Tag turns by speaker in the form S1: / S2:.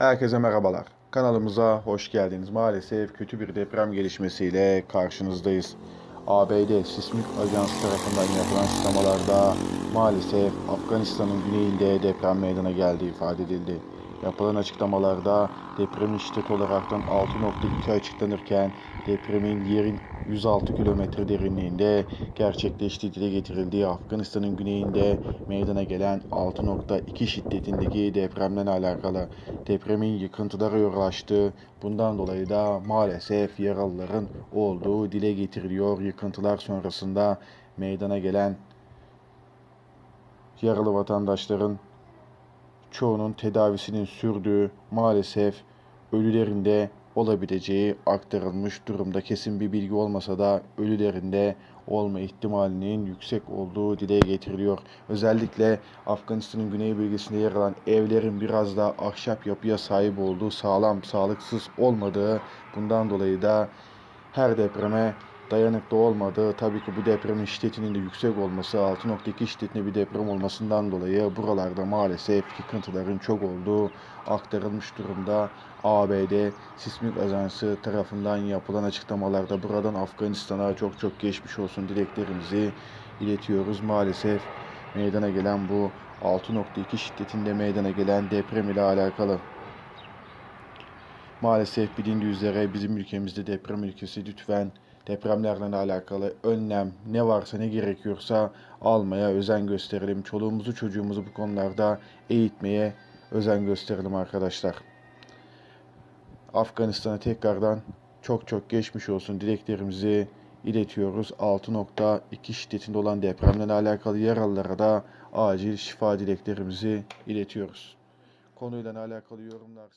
S1: Herkese merhabalar. Kanalımıza hoş geldiniz. Maalesef kötü bir deprem gelişmesiyle karşınızdayız. ABD Sismik Ajansı tarafından yapılan açıklamalarda maalesef Afganistan'ın güneyinde deprem meydana geldiği ifade edildi. Yapılan açıklamalarda depremin şiddeti olaraktan 6.2 açıklanırken depremin yerin 106 kilometre derinliğinde gerçekleştiği dile getirildiği Afganistan'ın güneyinde meydana gelen 6.2 şiddetindeki depremden alakalı depremin yıkıntılara yol açtığı bundan dolayı da maalesef yaralıların olduğu dile getiriliyor. Yıkıntılar sonrasında meydana gelen yaralı vatandaşların çoğunun tedavisinin sürdüğü maalesef ölülerin de olabileceği aktarılmış durumda. Kesin bir bilgi olmasa da ölülerin de olma ihtimalinin yüksek olduğu dile getiriliyor. Özellikle Afganistan'ın güney bölgesinde yer alan evlerin biraz daha ahşap yapıya sahip olduğu, sağlam, sağlıksız olmadığı bundan dolayı da her depreme dayanıklı olmadığı, tabii ki bu depremin şiddetinin de yüksek olması, 6.2 şiddetinde bir deprem olmasından dolayı buralarda maalesef yıkıntıların çok olduğu aktarılmış durumda. ABD Sismik Ajansı tarafından yapılan açıklamalarda buradan Afganistan'a çok çok geçmiş olsun dileklerimizi iletiyoruz. Maalesef meydana gelen bu 6.2 şiddetinde meydana gelen deprem ile alakalı. Maalesef bilindiği üzere bizim ülkemizde deprem ülkesi lütfen depremlerle alakalı önlem ne varsa ne gerekiyorsa almaya özen gösterelim. Çoluğumuzu çocuğumuzu bu konularda eğitmeye özen gösterelim arkadaşlar. Afganistan'a tekrardan çok çok geçmiş olsun dileklerimizi iletiyoruz. 6.2 şiddetinde olan depremle alakalı yaralılara da acil şifa dileklerimizi iletiyoruz. Konuyla alakalı yorumlar